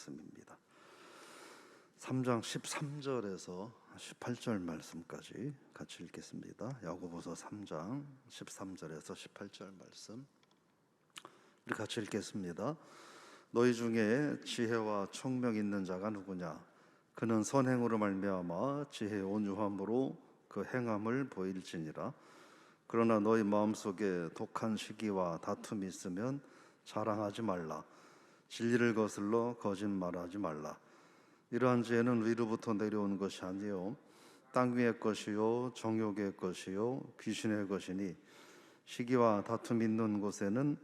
말씀입니다. 3장 13절에서 18절 말씀까지 같이 읽겠습니다. 야고보서 3장 13절에서 18절 말씀. 우리 같이 읽겠습니다. 너희 중에 지혜와 총명 있는 자가 누구냐? 그는 선행으로 말미암아 지혜 온유함으로 그 행함을 보일지니라. 그러나 너희 마음속에 독한 시기와 다툼이 있으면 자랑하지 말라. 진리를 거슬러 거짓말하지 말라. 이러한 지혜는 위로부터 내려온 것이 아니요 땅 위의 것이요 정욕의 것이요 귀신의 것이니 시기와 다툼 있는 곳에는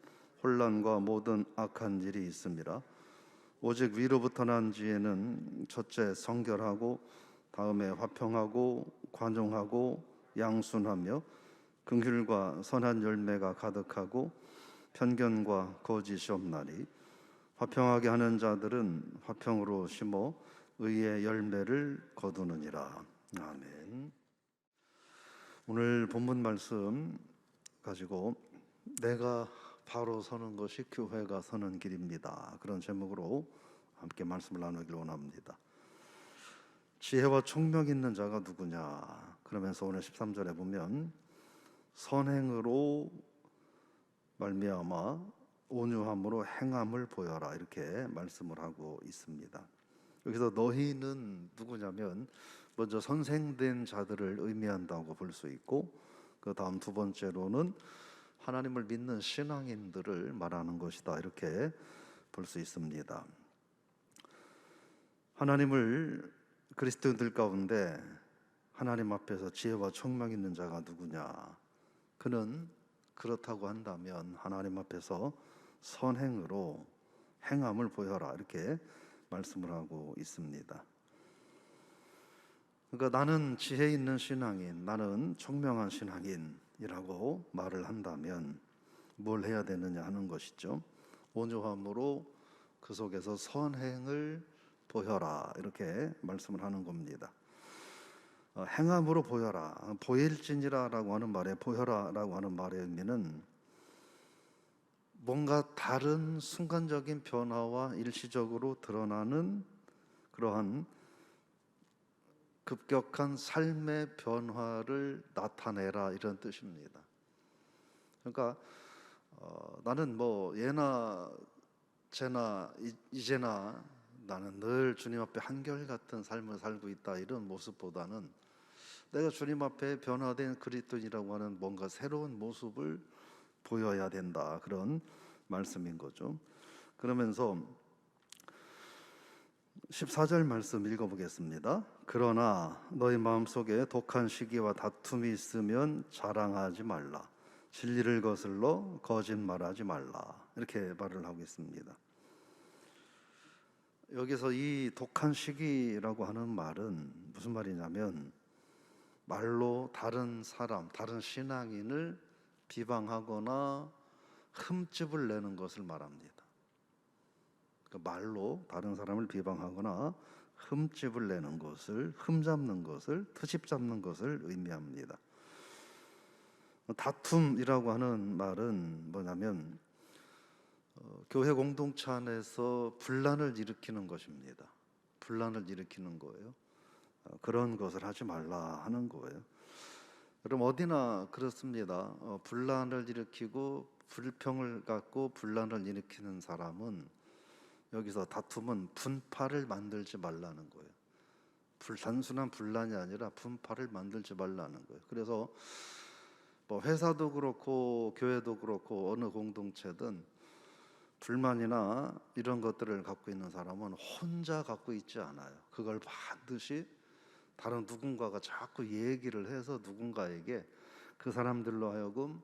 혼란과 모든 악한 일이 있습니다. 오직 위로부터 난 지혜는 첫째 성결하고 다음에 화평하고 관용하고 양순하며 긍휼과 선한 열매가 가득하고 편견과 거짓이 없나니 화평하게 하는 자들은 화평으로 심어 의의 열매를 거두느니라. 아멘. 오늘 본문 말씀 가지고 내가 바로 서는 것이 교회가 서는 길입니다. 그런 제목으로 함께 말씀을 나누길 원합니다. 지혜와 총명 있는 자가 누구냐? 그러면서 오늘 13절에 보면 선행으로 말미암아 온유함으로 행함을 보여라 이렇게 말씀을 하고 있습니다. 여기서 너희는 누구냐면 먼저 선생된 자들을 의미한다고 볼 수 있고 그 다음 두 번째로는 하나님을 믿는 신앙인들을 말하는 것이다 이렇게 볼 수 있습니다. 하나님을 그리스도인들 가운데 하나님 앞에서 지혜와 총명 있는 자가 누구냐? 그는 그렇다고 한다면 하나님 앞에서 선행으로 행함을 보여라 이렇게 말씀을 하고 있습니다. 그러니까 나는 지혜 있는 신앙인, 나는 총명한 신앙인이라고 말을 한다면 뭘 해야 되느냐 하는 것이죠. 온유함으로 그 속에서 선행을 보여라 이렇게 말씀을 하는 겁니다. 어, 행함으로 보여라, 보일지니라라고 하는 말에 보여라라고 하는 말의 의미는 뭔가 다른 순간적인 변화와 일시적으로 드러나는 그러한 급격한 삶의 변화를 나타내라 이런 뜻입니다. 그러니까 어, 나는 뭐 예나 제나 이 제나 나는 늘 주님 앞에 한결 같은 삶을 살고 있다 이런 모습보다는 내가 주님 앞에 변화된 그리스도인이라고 하는 뭔가 새로운 모습을 보여야 된다 그런 말씀인 거죠. 그러면서 14절 말씀 읽어보겠습니다. 그러나 너희 마음속에 독한 시기와 다툼이 있으면 자랑하지 말라. 진리를 거슬러 거짓말하지 말라. 이렇게 말을 하고 있습니다. 여기서 이 독한 시기라고 하는 말은 무슨 말이냐면 말로 다른 사람, 다른 신앙인을 비방하거나 흠집을 내는 것을 말합니다. 그러니까 말로 다른 사람을 비방하거나 흠집을 내는 것을 흠 잡는 것을 트집 잡는 것을 의미합니다. 다툼이라고 하는 말은 뭐냐면 어, 교회 공동체 안에서 분란을 일으키는 것입니다. 분란을 일으키는 거예요. 어, 그런 것을 하지 말라 하는 거예요. 여러 어디나 그렇습니다. 어, 분란을 일으키고 불평을 갖고 분란을 일으키는 사람은 여기서 다툼은 분파를 만들지 말라는 거예요. 불, 단순한 분란이 아니라 분파를 만들지 말라는 거예요. 그래서 뭐 회사도 그렇고 교회도 그렇고 어느 공동체든 불만이나 이런 것들을 갖고 있는 사람은 혼자 갖고 있지 않아요. 그걸 반드시 다른 누군가가 자꾸 얘기를 해서 누군가에게 그 사람들로 하여금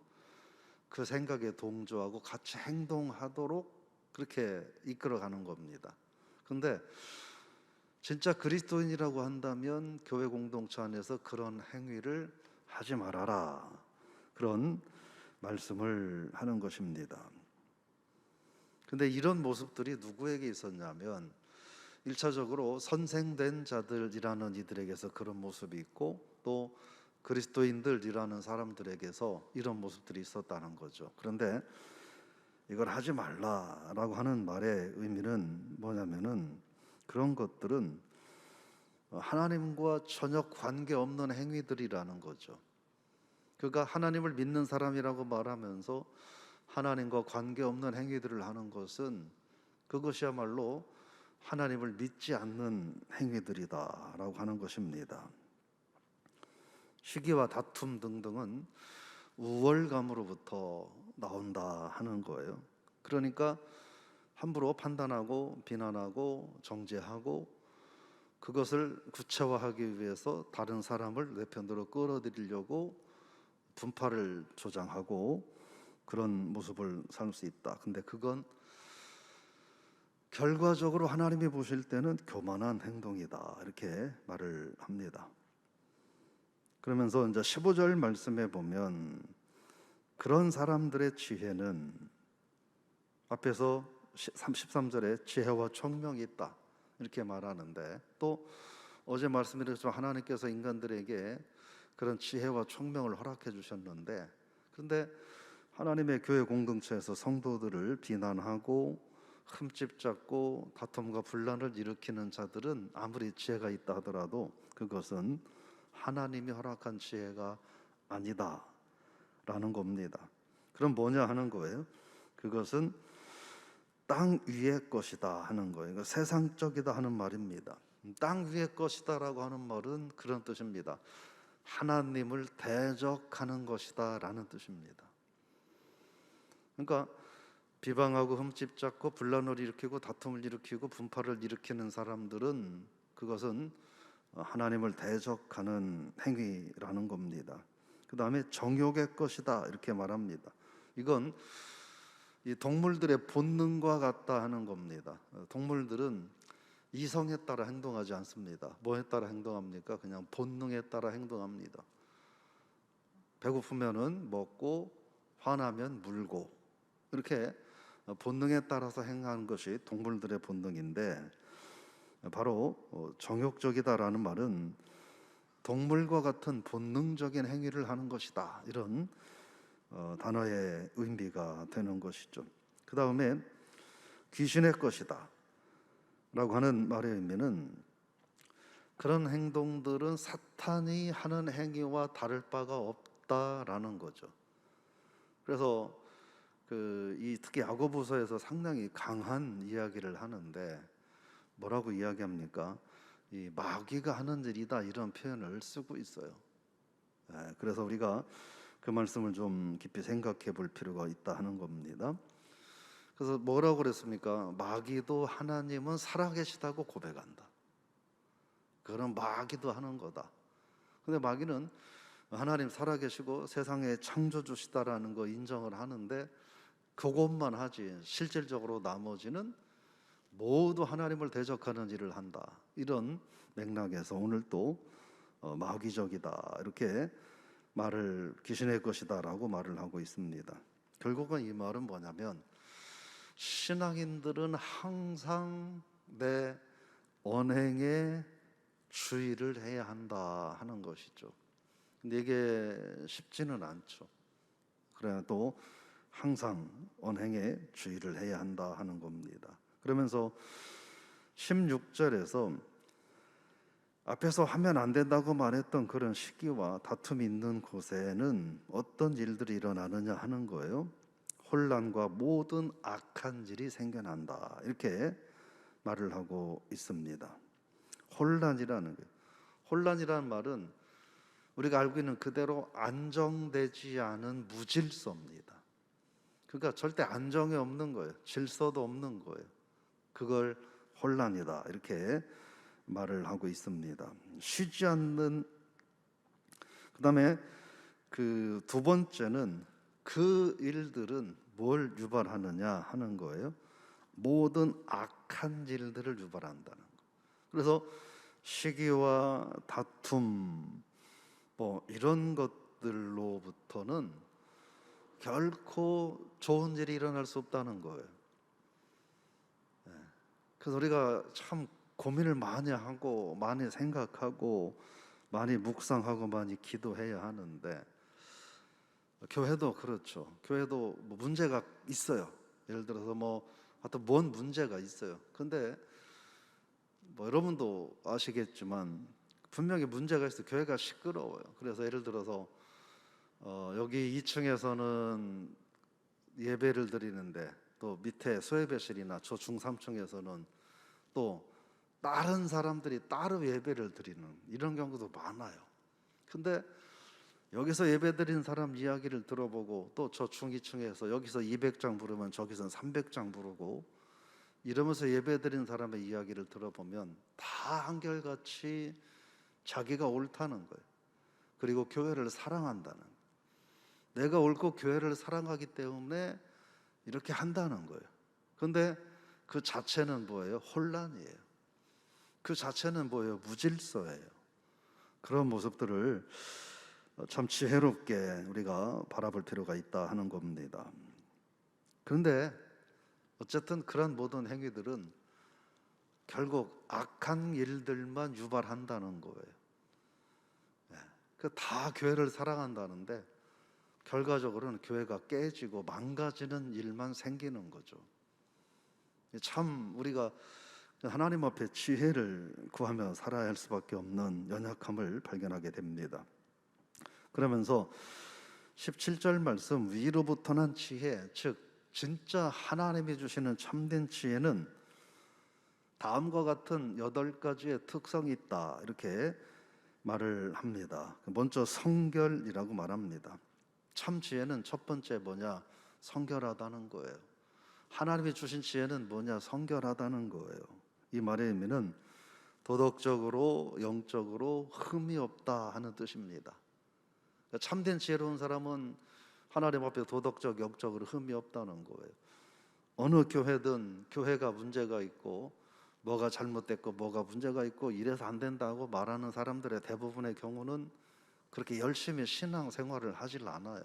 그 생각에 동조하고 같이 행동하도록 그렇게 이끌어가는 겁니다. 근데 진짜 그리스도인이라고 한다면 교회 공동체 안에서 그런 행위를 하지 말아라. 그런 말씀을 하는 것입니다. 근데 이런 모습들이 누구에게 있었냐면 일차적으로 선생된 자들이라는 이들에게서 그런 모습이 있고 또 그리스도인들이라는 사람들에게서 이런 모습들이 있었다는 거죠. 그런데 이걸 하지 말라라고 하는 말의 의미는 뭐냐면은 그런 것들은 하나님과 전혀 관계 없는 행위들이라는 거죠. 그가 하나님을 믿는 사람이라고 말하면서 하나님과 관계 없는 행위들을 하는 것은 그것이야말로 하나님을 믿지 않는 행위들이다라고 하는 것입니다. 시기와 다툼 등등은 우월감으로부터 나온다 하는 거예요. 그러니까 함부로 판단하고 비난하고 정죄하고 그것을 구체화하기 위해서 다른 사람을 내 편으로 끌어들이려고 분파를 조장하고 그런 모습을 살 수 있다. 근데 그건 결과적으로 하나님이 보실 때는 교만한 행동이다. 이렇게 말을 합니다. 그러면서 이제 15절 말씀에 보면 그런 사람들의 지혜는 앞에서 33절에 지혜와 총명이 있다. 이렇게 말하는데 또 어제 말씀드렸지만 하나님께서 인간들에게 그런 지혜와 총명을 허락해 주셨는데 근데 하나님의 교회 공동체에서 성도들을 비난하고 흠집 잡고 다툼과 분란을 일으키는 자들은 아무리 지혜가 있다 하더라도 그것은 하나님이 허락한 지혜가 아니다 라는 겁니다. 그럼 뭐냐 하는 거예요? 그것은 땅 위의 것이다 하는 거예요. 그러니까 세상적이다 하는 말입니다. 땅 위의 것이다라고 하는 말은 그런 뜻입니다. 하나님을 대적하는 것이다라는 뜻입니다. 그러니까 비방하고 흠집 잡고 분란을 일으키고 다툼을 일으키고 분파를 일으키는 사람들은 그것은 하나님을 대적하는 행위라는 겁니다. 그 다음에 정욕의 것이다 이렇게 말합니다. 이건 이 동물들의 본능과 같다 하는 겁니다. 동물들은 이성에 따라 행동하지 않습니다. 뭐에 따라 행동합니까? 그냥 본능에 따라 행동합니다. 배고프면은 먹고 화나면 물고 이렇게 본능에 따라서 행하는 것이 동물들의 본능인데 바로 어, 정욕적이다라는 말은 동물과 같은 본능적인 행위를 하는 것이다 이런 어, 단어의 의미가 되는 것이죠. 그 다음에 귀신의 것이다 라고 하는 말의 의미는 그런 행동들은 사탄이 하는 행위와 다를 바가 없다라는 거죠. 그래서 그 이 특히 야고보서에서 상당히 강한 이야기를 하는데 뭐라고 이야기합니까? 이 마귀가 하는 일이다 이런 표현을 쓰고 있어요. 예, 그래서 우리가 그 말씀을 좀 깊이 생각해 볼 필요가 있다 하는 겁니다. 그래서 뭐라고 그랬습니까? 마귀도 하나님은 살아계시다고 고백한다. 그런 마귀도 하는 거다. 근데 마귀는 하나님 살아계시고 세상의 창조주시다라는 거 인정을 하는데 그것만 하지 실질적으로 나머지는 모두 하나님을 대적하는 일을 한다. 이런 맥락에서 오늘 또 어, 마귀적이다 이렇게 말을 귀신의 것이다라고 말을 하고 있습니다. 결국은 이 말은 뭐냐면 신앙인들은 항상 내 언행에 주의를 해야 한다 하는 것이죠. 근데 이게 쉽지는 않죠. 그래 또 항상 언행에 주의를 해야 한다 하는 겁니다. 그러면서 16절에서 앞에서 하면 안 된다고 말했던 그런 시기와 다툼이 있는 곳에는 어떤 일들이 일어나느냐 하는 거예요. 혼란과 모든 악한 일이 생겨난다. 이렇게 말을 하고 있습니다. 혼란이라는 게 혼란이라는 말은 우리가 알고 있는 그대로 안정되지 않은 무질서입니다. 그러니까 절대 안정이 없는 거예요. 질서도 없는 거예요. 그걸 혼란이다. 이렇게 말을 하고 있습니다. 쉬지 않는 그다음에 그 두 번째는 그 일들은 뭘 유발하느냐 하는 거예요. 모든 악한 일들을 유발한다는 거. 그래서 시기와 다툼 뭐 이런 것들로부터는 결코 좋은 일이 일어날 수 없다는 거예요. 예. 그래서 우리가 참 고민을 많이 하고 많이 생각하고 많이 묵상하고 많이 기도해야 하는데 교회도 그렇죠. 교회도 뭐 문제가 있어요. 예를 들어서 뭐 하여튼 뭔 문제가 있어요. 근데 뭐 여러분도 아시겠지만 분명히 문제가 있어 교회가 시끄러워요. 그래서 예를 들어서 어, 여기 2층에서는 예배를 드리는데 또 밑에 소예배실이나 저 중삼층에서는 또 다른 사람들이 따로 예배를 드리는 이런 경우도 많아요. 근데 여기서 예배 드린 사람 이야기를 들어보고 또 저 중위층에서 여기서 200장 부르면 저기선 300장 부르고 이러면서 예배 드린 사람의 이야기를 들어보면 다 한결같이 자기가 옳다는 거예요. 그리고 교회를 사랑한다는 내가 옳고 교회를 사랑하기 때문에 이렇게 한다는 거예요. 근데 그 자체는 뭐예요? 혼란이에요. 그 자체는 뭐예요? 무질서예요. 그런 모습들을 참 지혜롭게 우리가 바라볼 필요가 있다 하는 겁니다. 그런데 어쨌든 그런 모든 행위들은 결국 악한 일들만 유발한다는 거예요. 그다 교회를 사랑한다는데 결과적으로는 교회가 깨지고 망가지는 일만 생기는 거죠. 참 우리가 하나님 앞에 지혜를 구하며 살아야 할 수밖에 없는 연약함을 발견하게 됩니다. 그러면서 17절 말씀 위로부터 난 지혜 즉 진짜 하나님이 주시는 참된 지혜는 다음과 같은 여덟 가지의 특성이 있다 이렇게 말을 합니다. 먼저 성결이라고 말합니다. 참 지혜는 첫 번째 뭐냐 성결하다는 거예요. 하나님이 주신 지혜는 뭐냐 성결하다는 거예요. 이 말의 의미는 도덕적으로 영적으로 흠이 없다 하는 뜻입니다. 그러니까 참된 지혜로운 사람은 하나님 앞에 도덕적 영적으로 흠이 없다는 거예요. 어느 교회든 교회가 문제가 있고 뭐가 잘못됐고 뭐가 문제가 있고 이래서 안 된다고 말하는 사람들의 대부분의 경우는 그렇게 열심히 신앙 생활을 하질 않아요.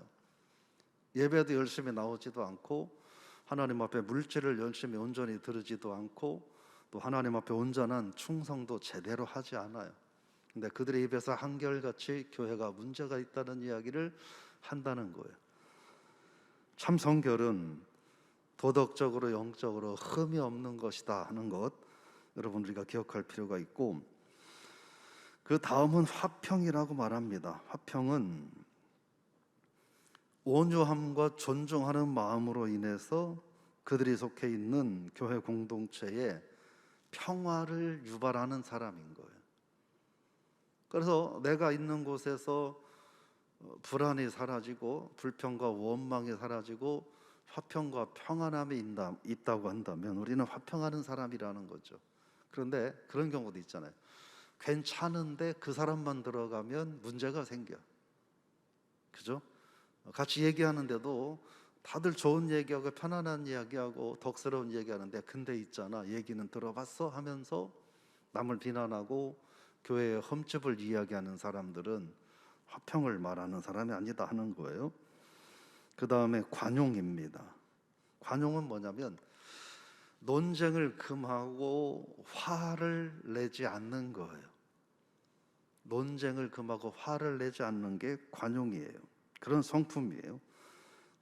예배도 열심히 나오지도 않고 하나님 앞에 물질을 열심히 온전히 들으지도 않고 또 하나님 앞에 온전한 충성도 제대로 하지 않아요. 근데 그들의 입에서 한결같이 교회가 문제가 있다는 이야기를 한다는 거예요. 참 성결은 도덕적으로 영적으로 흠이 없는 것이다 하는 것 여러분 우리가 기억할 필요가 있고 그 다음은 화평이라고 말합니다. 화평은 온유함과 존중하는 마음으로 인해서 그들이 속해 있는 교회 공동체에 평화를 유발하는 사람인 거예요. 그래서 내가 있는 곳에서 어, 불안이 사라지고 불평과 원망이 사라지고 화평과 평안함이 있다고 한다면 우리는 화평하는 사람이라는 거죠. 그런데 그런 경우도 있잖아요. 괜찮은데 그 사람만 들어가면 문제가 생겨. 그죠? 같이 얘기하는데도 다들 좋은 얘기하고 편안한 이야기하고 덕스러운 얘기하는데 근데 있잖아 얘기는 들어봤어 하면서 남을 비난하고 교회의 흠집을 이야기하는 사람들은 화평을 말하는 사람이 아니다 하는 거예요. 그 다음에 관용입니다. 관용은 뭐냐면 논쟁을 금하고 화를 내지 않는 거예요. 논쟁을 금하고 화를 내지 않는 게 관용이에요. 그런 성품이에요.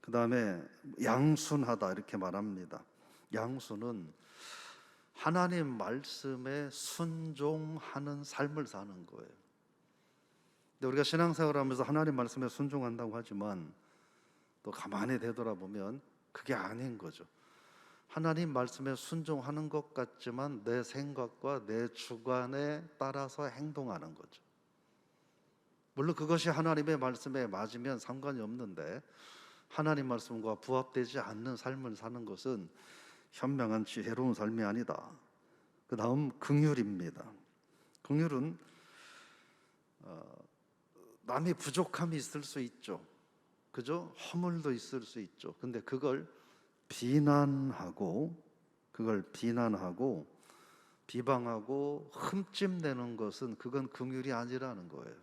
그 다음에 양순하다 이렇게 말합니다. 양순은 하나님 말씀에 순종하는 삶을 사는 거예요. 근데 우리가 신앙생활 하면서 하나님 말씀에 순종한다고 하지만 또 가만히 되돌아보면 그게 아닌 거죠. 하나님 말씀에 순종하는 것 같지만 내 생각과 내 주관에 따라서 행동하는 거죠. 물론 그것이 하나님의 말씀에 맞으면 상관이 없는데 하나님 말씀과 부합되지 않는 삶을 사는 것은 현명한 지혜로운 삶이 아니다. 그 다음 긍휼입니다. 긍휼은 어, 남이 부족함이 있을 수 있죠. 그죠? 허물도 있을 수 있죠. 근데 그걸 비난하고 그걸 비난하고 비방하고 흠집 내는 것은 그건 긍휼이 아니라는 거예요.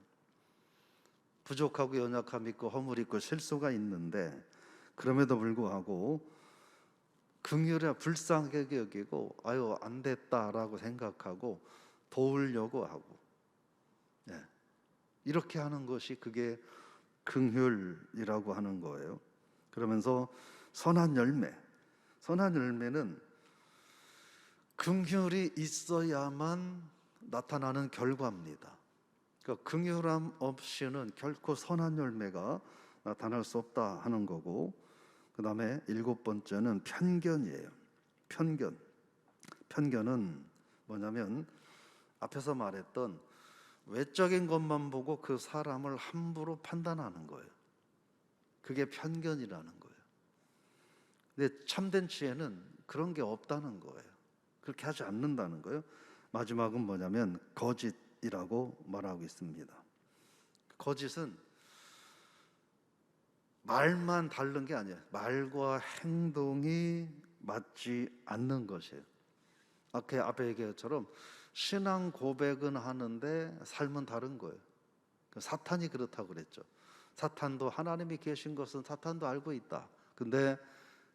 부족하고 연약함 있고 허물 있고 실수가 있는데 그럼에도 불구하고 긍휼에 불쌍하게 여기고 아유 안 됐다라고 생각하고 도우려고 하고 예. 이렇게 하는 것이 그게 긍휼이라고 하는 거예요. 그러면서 선한 열매 선한 열매는 긍휼이 있어야만 나타나는 결과입니다. 그러니까 긍휼함 없이는 결코 선한 열매가 나타날 수 없다 하는 거고 그 다음에 일곱 번째는 편견이에요. 편견. 편견은 뭐냐면 앞에서 말했던 외적인 것만 보고 그 사람을 함부로 판단하는 거예요. 그게 편견이라는 거예요. 근데 참된 지혜는 그런 게 없다는 거예요. 그렇게 하지 않는다는 거예요. 마지막은 뭐냐면 거짓이라고 말하고 있습니다. 거짓은 말만 다른 게 아니에요. 말과 행동이 맞지 않는 것이에요. 아까 앞에 얘기했처럼 신앙 고백은 하는데 삶은 다른 거예요. 그 사탄이 그렇다고 그랬죠. 사탄도 하나님이 계신 것은 사탄도 알고 있다. 근데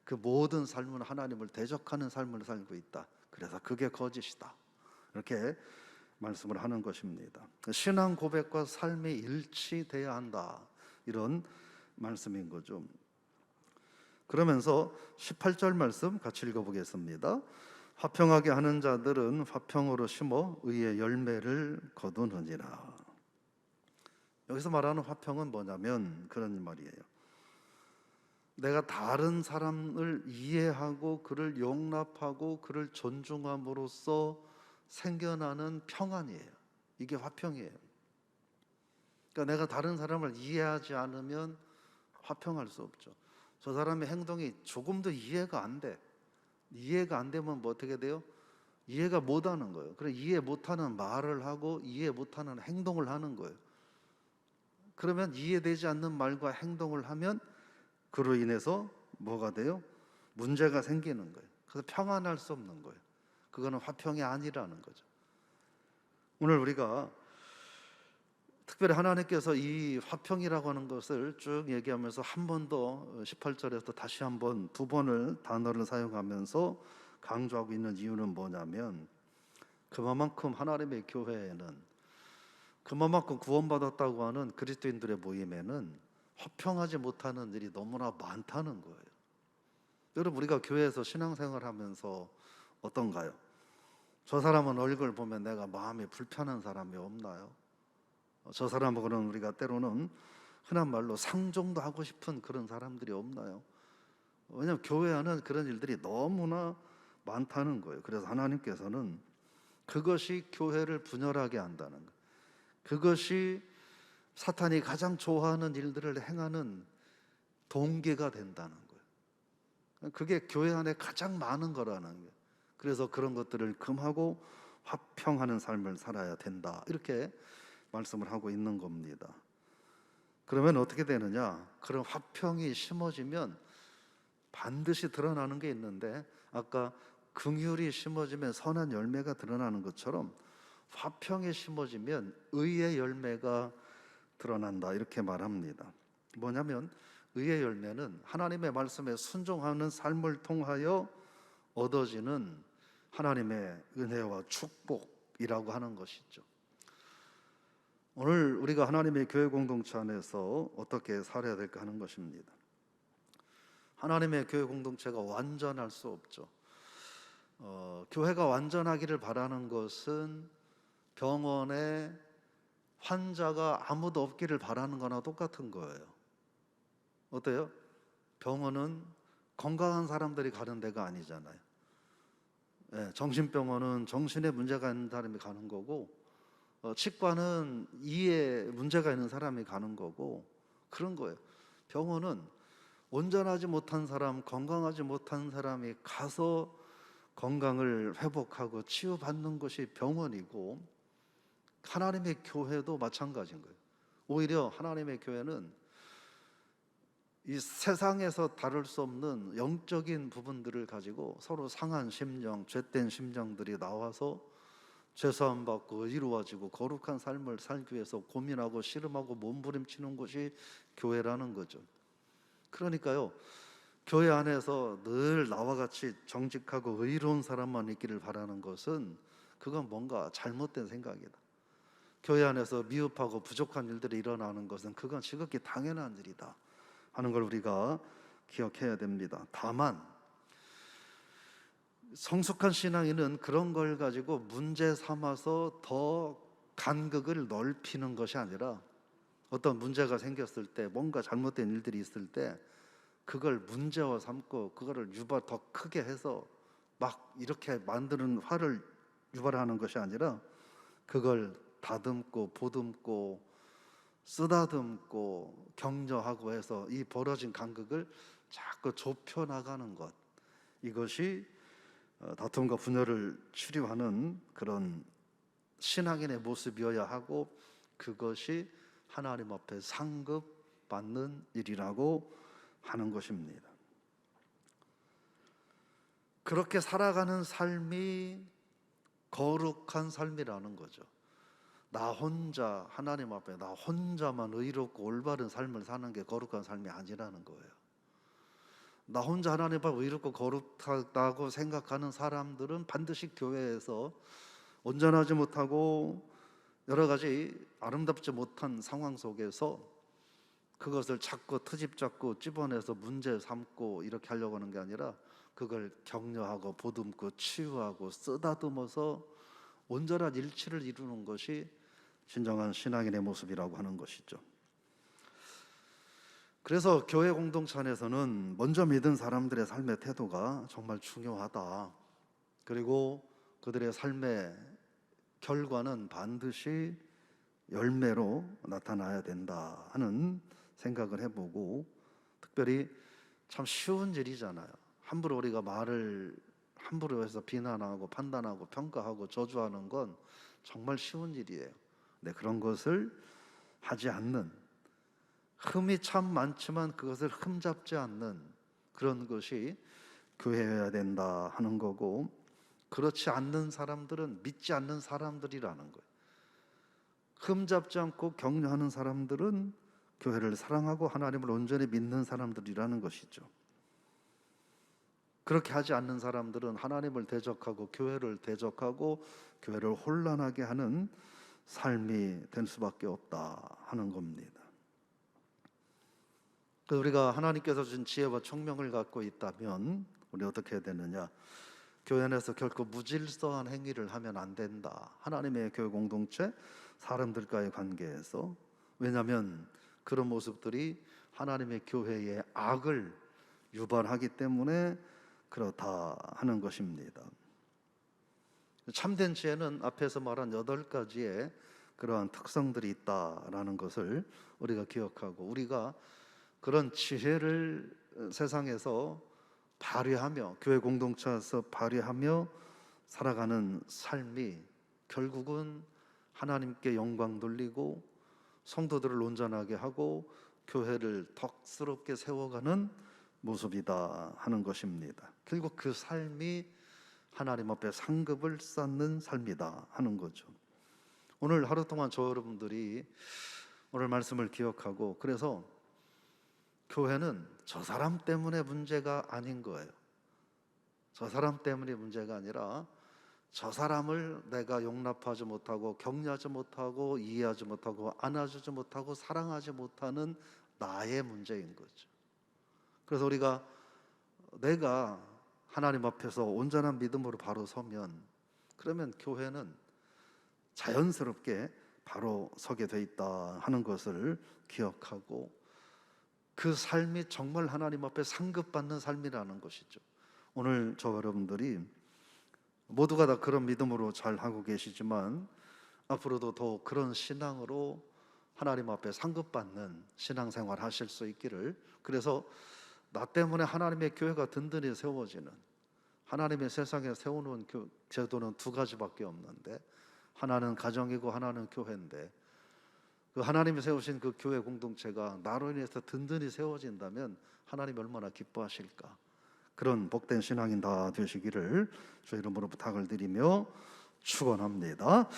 그 모든 삶은 하나님을 대적하는 삶을 살고 있다. 그래서 그게 거짓이다. 이렇게 말씀을 하는 것입니다. 신앙 고백과 삶이 일치돼야 한다. 이런 말씀인 거죠. 그러면서 18절 말씀 같이 읽어보겠습니다. 화평하게 하는 자들은 화평으로 심어 의의 열매를 거두느니라. 여기서 말하는 화평은 뭐냐면 그런 말이에요. 내가 다른 사람을 이해하고 그를 용납하고 그를 존중함으로써 생겨나는 평안이에요. 이게 화평이에요. 그러니까 내가 다른 사람을 이해하지 않으면 화평할 수 없죠. 저 사람의 행동이 조금도 이해가 안 돼. 이해가 안 되면 뭐 어떻게 돼요? 이해가 못 하는 거예요. 그래 이해 못 하는 말을 하고 이해 못 하는 행동을 하는 거예요. 그러면 이해되지 않는 말과 행동을 하면 그로 인해서 뭐가 돼요? 문제가 생기는 거예요. 그래서 평안할 수 없는 거예요. 그거는 화평이 아니라는 거죠. 오늘 우리가 특별히 하나님께서 이 화평이라고 하는 것을 쭉 얘기하면서 한 번 더 18절에서 다시 한 번 두 번을 단어를 사용하면서 강조하고 있는 이유는 뭐냐면 그만큼 하나님의 교회에는 그만큼 구원받았다고 하는 그리스도인들의 모임에는 화평하지 못하는 일이 너무나 많다는 거예요. 여러분 우리가 교회에서 신앙생활 하면서 어떤가요? 저 사람은 얼굴 보면 내가 마음이 불편한 사람이 없나요? 저 사람하고는 우리가 때로는 흔한 말로 상종도 하고 싶은 그런 사람들이 없나요? 왜냐하면 교회 안은 그런 일들이 너무나 많다는 거예요. 그래서 하나님께서는 그것이 교회를 분열하게 한다는 거예요. 그것이 사탄이 가장 좋아하는 일들을 행하는 동기가 된다는 거예요. 그게 교회 안에 가장 많은 거라는 거예요. 그래서 그런 것들을 금하고 화평하는 삶을 살아야 된다. 이렇게 말씀을 하고 있는 겁니다. 그러면 어떻게 되느냐? 그런 화평이 심어지면 반드시 드러나는 게 있는데 아까 긍휼이 심어지면 선한 열매가 드러나는 것처럼 화평이 심어지면 의의 열매가 드러난다 이렇게 말합니다. 뭐냐면 의의 열매는 하나님의 말씀에 순종하는 삶을 통하여 얻어지는 하나님의 은혜와 축복이라고 하는 것이죠. 오늘 우리가 하나님의 교회 공동체 안에서 어떻게 살아야 될까 하는 것입니다. 하나님의 교회 공동체가 완전할 수 없죠. 어, 교회가 완전하기를 바라는 것은 병원에 환자가 아무도 없기를 바라는 거나 똑같은 거예요. 어때요? 병원은 건강한 사람들이 가는 데가 아니잖아요. 예, 정신병원은 정신에 문제가 있는 사람이 가는 거고, 어, 치과는 이에 문제가 있는 사람이 가는 거고, 그런 거예요. 병원은 온전하지 못한 사람, 건강하지 못한 사람이 가서 건강을 회복하고 치유받는 것이 병원이고, 하나님의 교회도 마찬가지인 거예요. 오히려 하나님의 교회는 이 세상에서 다룰 수 없는 영적인 부분들을 가지고 서로 상한 심령, 죄된 심령들이 나와서 죄사함 받고 이루어지고 거룩한 삶을 살기 위해서 고민하고 씨름하고 몸부림치는 것이 교회라는 거죠. 그러니까요. 교회 안에서 늘 나와 같이 정직하고 의로운 사람만 있기를 바라는 것은 그건 뭔가 잘못된 생각이다. 교회 안에서 미흡하고 부족한 일들이 일어나는 것은 그건 지극히 당연한 일이다 하는 걸 우리가 기억해야 됩니다. 다만 성숙한 신앙인은 그런 걸 가지고 문제 삼아서 더 간극을 넓히는 것이 아니라 어떤 문제가 생겼을 때 뭔가 잘못된 일들이 있을 때 그걸 문제화 삼고 그거를 유발 더 크게 해서 막 이렇게 만드는 화를 유발하는 것이 아니라 그걸 다듬고 보듬고 쓰다듬고 격려하고 해서 이 벌어진 간극을 자꾸 좁혀 나가는 것 이것이 어, 다툼과 분열을 치료하는 그런 신앙인의 모습이어야 하고 그것이 하나님 앞에 상급 받는 일이라고 하는 것입니다. 그렇게 살아가는 삶이 거룩한 삶이라는 거죠. 나 혼자 하나님 앞에 나 혼자만 의롭고 올바른 삶을 사는 게 거룩한 삶이 아니라는 거예요. 나 혼자 하나님 앞에 의롭고 거룩하다고 생각하는 사람들은 반드시 교회에서 온전하지 못하고 여러 가지 아름답지 못한 상황 속에서 그것을 자꾸 트집 잡고 찝어내서 문제 삼고 이렇게 하려고 하는 게 아니라 그걸 격려하고 보듬고 치유하고 쓰다듬어서 온전한 일치를 이루는 것이 진정한 신앙인의 모습이라고 하는 것이죠. 그래서 교회 공동체 안에서는 먼저 믿은 사람들의 삶의 태도가 정말 중요하다. 그리고 그들의 삶의 결과는 반드시 열매로 나타나야 된다 하는 생각을 해보고 특별히 참 쉬운 일이잖아요. 함부로 우리가 말을 함부로 해서 비난하고 판단하고 평가하고 저주하는 건 정말 쉬운 일이에요. 네, 그런 것을 하지 않는 흠이 참 많지만 그것을 흠잡지 않는 그런 것이 교회여야 된다 하는 거고 그렇지 않는 사람들은 믿지 않는 사람들이라는 거예요. 흠잡지 않고 격려하는 사람들은 교회를 사랑하고 하나님을 온전히 믿는 사람들이라는 것이죠. 그렇게 하지 않는 사람들은 하나님을 대적하고 교회를 대적하고 교회를 혼란하게 하는 삶이 될 수밖에 없다 하는 겁니다. 그 우리가 하나님께서 준 지혜와 총명을 갖고 있다면 우리 어떻게 해야 되느냐? 교회 안에서 결코 무질서한 행위를 하면 안 된다. 하나님의 교회 공동체 사람들과의 관계에서 왜냐하면 그런 모습들이 하나님의 교회의 악을 유발하기 때문에 그렇다 하는 것입니다. 참된 지혜는 앞에서 말한 여덟 가지의 그러한 특성들이 있다라는 것을 우리가 기억하고 우리가 그런 지혜를 세상에서 발휘하며 교회 공동체에서 발휘하며 살아가는 삶이 결국은 하나님께 영광 돌리고 성도들을 온전하게 하고 교회를 덕스럽게 세워가는 모습이다 하는 것입니다. 결국 그 삶이 하나님 앞에 상급을 쌓는 삶이다 하는 거죠. 오늘 하루 동안 저 여러분들이 오늘 말씀을 기억하고 그래서 교회는 저 사람 때문에 문제가 아닌 거예요. 저 사람 때문에 문제가 아니라 저 사람을 내가 용납하지 못하고 격려하지 못하고 이해하지 못하고 안아주지 못하고 사랑하지 못하는 나의 문제인 거죠. 그래서 우리가 내가 하나님 앞에서 온전한 믿음으로 바로 서면 그러면 교회는 자연스럽게 바로 서게 돼 있다 하는 것을 기억하고 그 삶이 정말 하나님 앞에 상급받는 삶이라는 것이죠. 오늘 저 여러분들이 모두가 다 그런 믿음으로 잘 하고 계시지만 앞으로도 더 그런 신앙으로 하나님 앞에 상급받는 신앙생활 하실 수 있기를 그래서 나 때문에 하나님의 교회가 든든히 세워지는 하나님의 세상에 세우는 제도는 두 가지밖에 없는데 하나는 가정이고 하나는 교회인데 그 하나님이 세우신 그 교회 공동체가 나로 인해서 든든히 세워진다면 하나님 얼마나 기뻐하실까 그런 복된 신앙인 다 되시기를 주 이름으로 부탁을 드리며 축원합니다.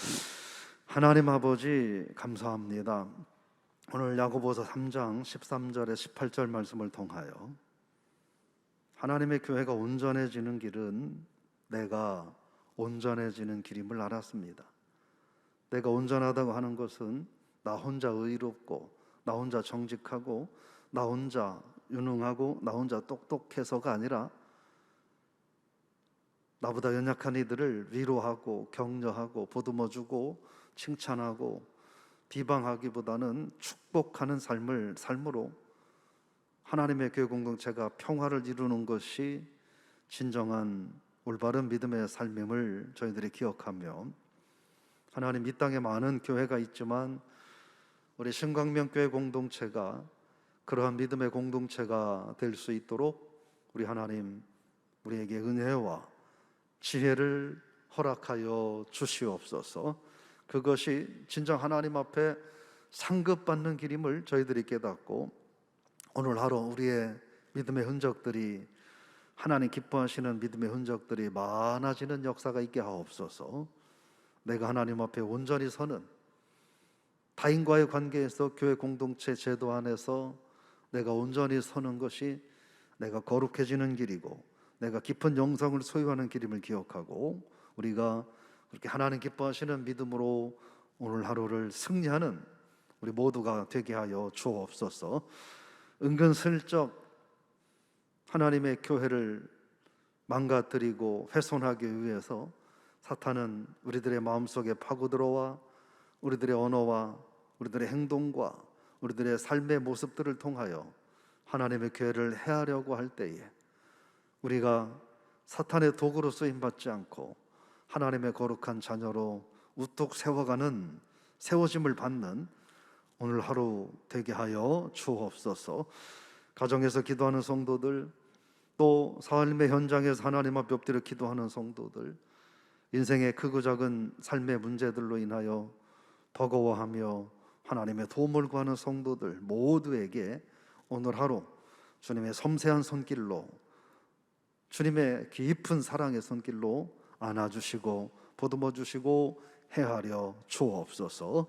하나님 아버지 감사합니다. 오늘 야고보서 3장 13절에 18절 말씀을 통하여 하나님의 교회가 온전해지는 길은 내가 온전해지는 길임을 알았습니다. 내가 온전하다고 하는 것은 나 혼자 의롭고 나 혼자 정직하고 나 혼자 유능하고 나 혼자 똑똑해서가 아니라 나보다 연약한 이들을 위로하고 격려하고 보듬어주고 칭찬하고 비방하기보다는 축복하는 삶을 삶으로 하나님의 교회 공동체가 평화를 이루는 것이 진정한 올바른 믿음의 삶임을 저희들이 기억하며 하나님 이 땅에 많은 교회가 있지만 우리 신광명 교회 공동체가 그러한 믿음의 공동체가 될 수 있도록 우리 하나님 우리에게 은혜와 지혜를 허락하여 주시옵소서. 그것이 진정 하나님 앞에 상급받는 길임을 저희들이 깨닫고 오늘 하루 우리의 믿음의 흔적들이 하나님 기뻐하시는 믿음의 흔적들이 많아지는 역사가 있게 하옵소서. 내가 하나님 앞에 온전히 서는 타인과의 관계에서 교회 공동체 제도 안에서 내가 온전히 서는 것이 내가 거룩해지는 길이고 내가 깊은 영성을 소유하는 길임을 기억하고 우리가 그렇게 하나님 기뻐하시는 믿음으로 오늘 하루를 승리하는 우리 모두가 되게 하여 주옵소서. 은근슬쩍 하나님의 교회를 망가뜨리고 훼손하기 위해서 사탄은 우리들의 마음속에 파고 들어와 우리들의 언어와 우리들의 행동과 우리들의 삶의 모습들을 통하여 하나님의 교회를 해하려고 할 때에 우리가 사탄의 도구로 쓰임 받지 않고 하나님의 거룩한 자녀로 우뚝 세워가는 세워짐을 받는 오늘 하루 되게 하여 주옵소서. 가정에서 기도하는 성도들 또 삶의 현장에서 하나님 앞에 엎드려 기도하는 성도들 인생의 크고 작은 삶의 문제들로 인하여 버거워하며 하나님의 도움을 구하는 성도들 모두에게 오늘 하루 주님의 섬세한 손길로 주님의 깊은 사랑의 손길로 안아주시고 보듬어 주시고 해하려 주옵소서.